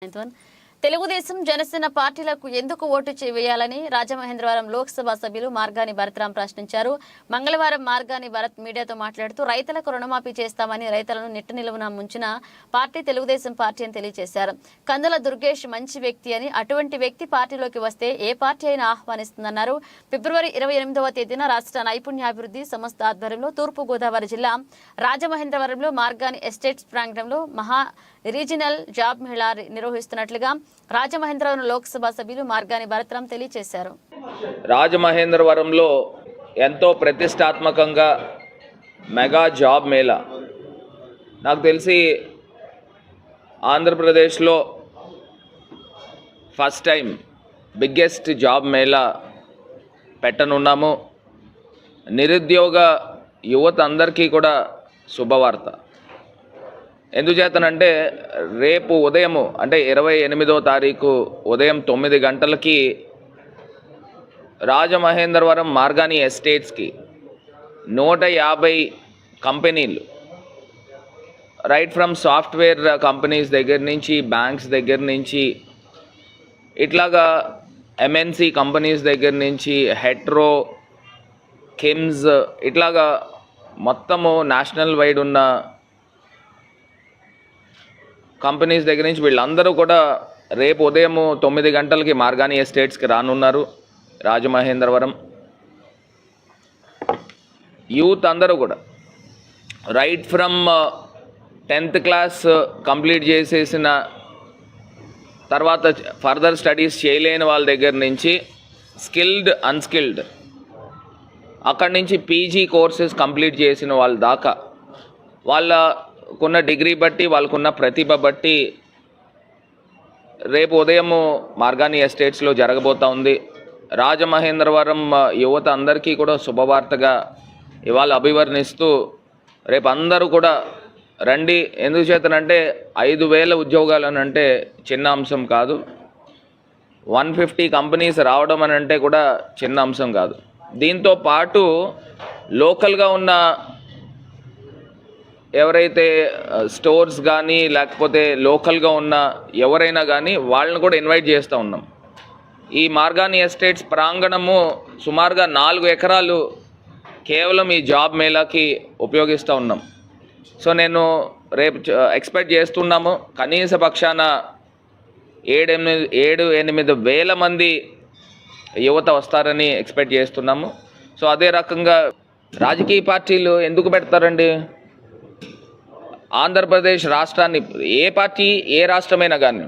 Anton. Telugu Desam Janasena పార్టీలకు ఎందుకు vote వేయాలని రాజమహేంద్రవరం లోక్సభ సభ్యులు మార్గాని భరత్రాం ప్రశ్నించారు. మంగళవారం మార్గాని భరత్ మీడియాతో మాట్లాడుతూ రైతులకు రుణమాఫీ చేస్తామని రైతులను నిట్ట నిలువున ముంచిన పార్టీ తెలుగుదేశం పార్టీ అని తెలియజేశారు కందుల దుర్గేష్ మంచి వ్యక్తి అని అటువంటి వ్యక్తి పార్టీలోకి వస్తే ఏ పార్టీ అయినా ఆహ్వానిస్తుందన్నారు. ఫిబ్రవరి ఇరవై ఎనిమిదవ తేదీన రాష్ట్ర నైపుణ్యాభివృద్ధి సంస్థ ఆధ్వర్యంలో తూర్పుగోదావరి జిల్లా రాజమహేంద్రవరంలో మార్గాని ఎస్టేట్స్ ప్రాంగణంలో మహా రీజినల్ జాబ్ మేళా నిర్వహిస్తున్నట్లుగా రాజమహేంద్రవరం లోక్సభ సభ్యులు మార్గాని భరత్రాం తెలియజేశారు. రాజమహేంద్రవరంలో ఎంతో ప్రతిష్టాత్మకంగా మెగా జాబ్ మేళా. నాకు తెలిసి ఆంధ్రప్రదేశ్లో first time biggest job mela పెట్టనున్నాము. నిరుద్యోగ యువత అందరికీ కూడా శుభవార్త. ఎందుచేతనంటే రేపు ఉదయము అంటే ఇరవై ఎనిమిదో తారీఖు ఉదయం తొమ్మిది గంటలకి రాజమహేంద్రవరం మార్గాని ఎస్టేట్స్కి నూట యాభై కంపెనీలు రైట్ ఫ్రమ్ సాఫ్ట్వేర్ కంపెనీస్ దగ్గర నుంచి బ్యాంక్స్ దగ్గర నుంచి ఇట్లాగా ఎంఎన్సి కంపెనీస్ దగ్గర నుంచి హెట్రో కిమ్స్ ఇట్లాగా మొత్తము నేషనల్ వైడ్ ఉన్న కంపెనీస్ దగ్గర నుంచి వీళ్ళందరూ కూడా రేపు ఉదయం తొమ్మిది గంటలకి మార్గాని ఎస్టేట్స్కి రానున్నారు. రాజమహేంద్రవరం. యూత్ అందరూ కూడా right from tenth class complete చేసేసిన తర్వాత ఫర్దర్ స్టడీస్ చేయలేని వాళ్ళ దగ్గర నుంచి స్కిల్డ్ అన్స్కిల్డ్ అక్కడి నుంచి పీజీ కోర్సెస్ కంప్లీట్ చేసిన వాళ్ళ దాకా వాళ్ళ వాళ్ళకున్న డిగ్రీ బట్టి వాళ్ళకున్న ప్రతిభ బట్టి రేపు ఉదయము మార్గాని ఎస్టేట్స్లో జరగబోతూ ఉంది. రాజమహేంద్రవరం యువత అందరికీ కూడా శుభవార్తగా ఇవాళ అభివర్ణిస్తూ రేపు అందరూ కూడా రండి. ఎందుకు చేతనంటే ఐదు వేల ఉద్యోగాలు అని అంటే చిన్న అంశం కాదు. వన్ ఫిఫ్టీ కంపెనీస్ రావడం అని అంటే కూడా చిన్న అంశం కాదు. దీంతో పాటు లోకల్గా ఉన్న ఎవరైతే స్టోర్స్ కానీ లేకపోతే లోకల్గా ఉన్న ఎవరైనా కానీ వాళ్ళని కూడా ఇన్వైట్ చేస్తూ ఉన్నాం. ఈ మార్గాని ఎస్టేట్స్ ప్రాంగణము సుమారుగా నాలుగు ఎకరాలు కేవలం ఈ జాబ్ మేళాకి ఉపయోగిస్తూ ఉన్నాం. సో నేను రేపు ఎక్స్పెక్ట్ చేస్తున్నాము కనీస పక్షాన ఏడెనిమిది ఏడు ఎనిమిది వేల మంది యువత వస్తారని ఎక్స్పెక్ట్ చేస్తున్నాము. సో అదే రకంగా రాజకీయ పార్టీలు ఎందుకు పెడతారండి? ఆంధ్రప్రదేశ్ రాష్ట్రాన్ని ఏ పార్టీ ఏ రాష్ట్రమైనా కానీ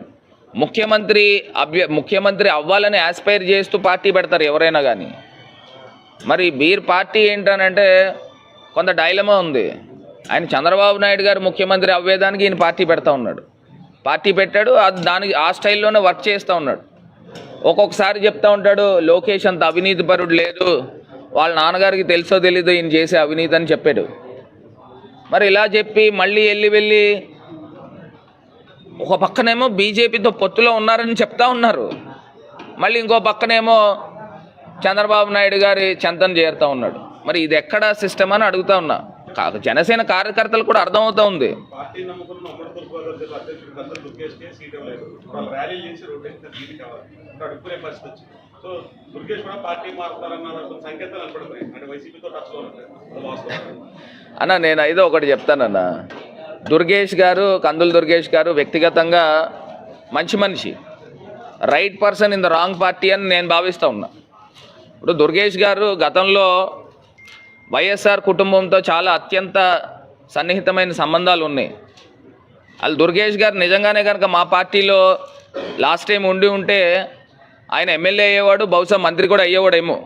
ముఖ్యమంత్రి అభ్య ముఖ్యమంత్రి అవ్వాలని ఆస్పైర్ చేస్తూ పార్టీ పెడతారు ఎవరైనా కానీ మరి బీర్ పార్టీ ఏంటనంటే కొంత డైలమా ఉంది. ఆయన చంద్రబాబు నాయుడు గారు ముఖ్యమంత్రి అవ్వేదానికి ఈయన పార్టీ పెడతా ఉన్నాడు. పార్టీ పెట్టాడు అది దానికి ఆ స్టైల్లోనే వర్క్ చేస్తూ ఉన్నాడు. ఒక్కొక్కసారి చెప్తా ఉంటాడు లోకేష్ అంత అవినీతి పరుడు లేదు. వాళ్ళ నాన్నగారికి తెలుసో తెలీదో ఈయన చేసే అవినీతి అని చెప్పాడు. మరి ఇలా చెప్పి మళ్ళీ వెళ్ళి వెళ్ళి ఒక పక్కనేమో బీజేపీతో పొత్తులో ఉన్నారని చెప్తా ఉన్నారు. మళ్ళీ ఇంకో పక్కనేమో చంద్రబాబు నాయుడు గారి చెంతను చేరుతూ ఉన్నాడు. మరి ఇది ఎక్కడ సిస్టమ్ అని అడుగుతా ఉన్నా. కా- జనసేన కార్యకర్తలు కూడా అర్థమవుతా ఉంది. పార్టీ నమ్ముకున్న ఉమ్మడి జిల్లా అధ్యక్షుడు గద్దర్ దుర్గేష్కే సీట్ ఇవ్వలేదు వాళ్ళు ర్యాలీలు చేసి రొటేషన్ సీట్ కావాలి. ఇక్కడ అడుక్కునే పరిస్థితి వచ్చింది. సో దుర్గేష్ కూడా పార్టీ మారుతారన్న కొన్ని సంకేతాలు కనపడుతున్నాయి అంటే వైసీపీతో టచ్లో ఉంటాయి అన్న నేను ఐదో ఒకటి చెప్తానన్న. దుర్గేష్ గారు కందుల దుర్గేష్ గారు వ్యక్తిగతంగా మంచి మనిషి. Right person in the wrong party అని నేను భావిస్తూ ఉన్నా. ఇప్పుడు దుర్గేష్ గారు గతంలో వైఎస్ఆర్ కుటుంబంతో చాలా అత్యంత సన్నిహితమైన సంబంధాలు ఉన్నాయి. వాళ్ళు దుర్గేష్ గారు నిజంగానే కనుక మా పార్టీలో లాస్ట్ టైం ఉండి ఉంటే ఆయన ఎమ్మెల్యే అయ్యేవాడు బహుశా మంత్రి కూడా అయ్యేవాడేమో.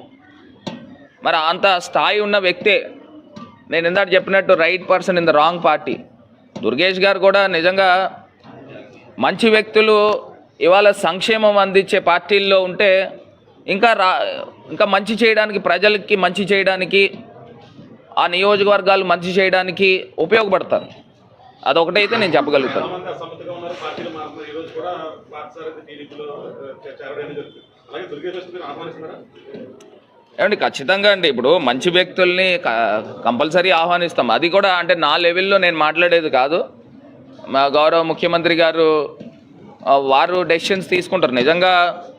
మరి అంత స్థాయి ఉన్న వ్యక్తే నేను ఇందాక చెప్పినట్టు right person in the wrong party Durgesh గారు కూడా నిజంగా మంచి వ్యక్తులు ఇవాళ సంక్షేమం అందించే పార్టీల్లో ఉంటే ఇంకా రా ఇంకా మంచి చేయడానికి ప్రజలకి మంచి చేయడానికి ఆ నియోజకవర్గాలు మంచి చేయడానికి ఉపయోగపడతారు. అదొకటైతే నేను చెప్పగలుగుతాను. ఏమండి ఖచ్చితంగా అండి. ఇప్పుడు మంచి వ్యక్తుల్ని కంపల్సరీ ఆహ్వానిస్తాం. అది కూడా అంటే నా లెవెల్లో నేను మాట్లాడేది కాదు. మా గౌరవ ముఖ్యమంత్రి గారు వారు డెసిషన్స్ తీసుకుంటారు. నిజంగా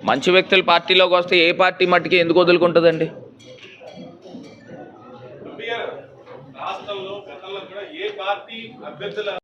మంచి వ్యక్తులు పార్టీలోకి వస్తే ఏ పార్టీ మట్టికి ఎందుకు వదులుకుంటుందండి? పార్టీ అభ్యర్థుల